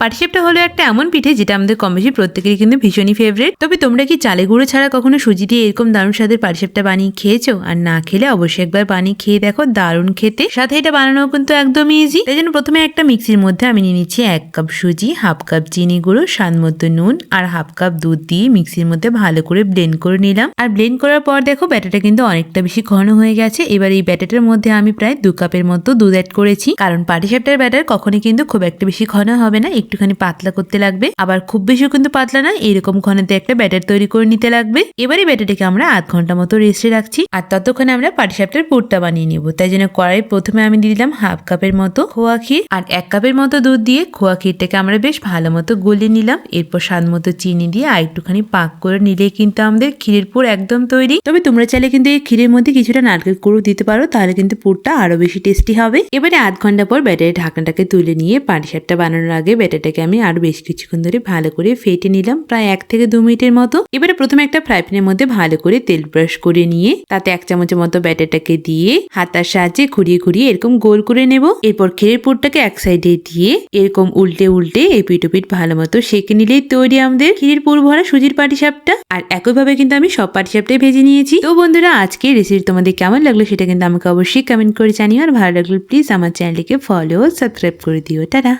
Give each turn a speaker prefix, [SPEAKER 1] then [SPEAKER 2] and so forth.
[SPEAKER 1] পাটিসাপটা হলো একটা এমন পিঠে যেটা আমাদের কম বেশি প্রত্যেকেরই কিন্তু ভীষণই ফেভারিট তবে তোমরা কি চালে গুঁড়ো ছাড়া কখনো সুজি দিয়ে এরকম দারুণ স্বাদের পাটিসাপটা বানিয়ে খেয়েছো? আর না খেলে অবশ্যই একবার বানিয়ে খেয়ে দেখো, দারুণ খেতে। সাথে এটা বানানো কিন্তু একদমই ইজি তাই জন্য প্রথমে একটা মিক্সির মধ্যে আমি নিয়ে নিচ্ছি এক কাপ সুজি হাফ কাপ চিনি গুঁড়ো, স্বাদ মতো নুন আর হাফ কাপ দুধ দিয়ে মিক্সির মধ্যে ভালো করে ব্লেন্ড করে নিলাম। আর ব্লেন্ড করার পর দেখো, ব্যাটারটা কিন্তু অনেকটা বেশি ঘন হয়ে গেছে। এবার এই ব্যাটারটার মধ্যে আমি প্রায় দু কাপের মতো দুধ অ্যাড করেছি। কারণ পাটিসাপটার ব্যাটার কখনই কিন্তু খুব একটা বেশি ঘন হবে না একটুখানি পাতলা করতে লাগবে। আবার খুব বেশিও কিন্তু পাতলা না এরকম ঘনতে একটা ব্যাটার তৈরি করে নিতে লাগবে। এবারে ব্যাটারটাকে আমরা আধ ঘণ্টা মতো রেস্টে রাখছি। আর ততক্ষণে আমরা পাটিসাপটার পুরটা বানিয়ে নিব। তাই জন্য কড়াই প্রথমে আমি দিয়ে দিলাম হাফ কাপের মতো খোয়া ক্ষীর। আর এক কাপের মতো দুধ দিয়ে খোয়া ক্ষীরটাকে আমরা বেশ ভালো মতো গলিয়ে নিলাম। এরপর স্বাদ মতো চিনি দিয়ে আর একটুখানি পাক করে নিলেই কিন্তু আমাদের ক্ষীরের পুর একদম তৈরি। তবে তোমরা চাইলে কিন্তু এই ক্ষীরের মধ্যে কিছুটা নারকেল কুড়ো দিতে পারো, তাহলে কিন্তু পুরটা আরও বেশি টেস্টি হবে। এবারে আধ ঘণ্টা পর ব্যাটারের ঢাকনাটাকে তুলে নিয়ে পাটিসাপটা বানানোর আগে ব্যাটারটাকে আমি আরও বেশ কিছুক্ষণ ধরে ভালো করে ফেটে নিলাম, প্রায় এক থেকে দু মিনিটের মতো। এবারে প্রথমে একটা ফ্রাই প্যানের মধ্যে ভালো করে তেল ব্রাশ করে নিয়ে, তাতে এক চামচের মতো ব্যাটারটাকে দিয়ে হাতার সাহায্যে ঘুরিয়ে ঘুরিয়ে এরকম গোল করে নেব। এরপর ক্ষীরের পুরটাকে এক সাইডে দিয়ে এরকম উল্টে উল্টে এপিট ওপিট ভালো মতো সেঁকে নিলেই তৈরি আমাদের ক্ষীরের পুর ভরা সুজির পাটিসাপটা। আর একইভাবে কিন্তু আমি সব পাটিসাপটাই ভেজে নিয়েছি। তো বন্ধুরা আজকে রেসিপি তোমাদের কেমন লাগল সেটা কিন্তু আমাকে অবশ্যই কমেন্ট করে জানিও। আর ভালো লাগল প্লিজ আমার চ্যানেলটিকে ফলো সাবস্ক্রাইব করে দিও। টাটা!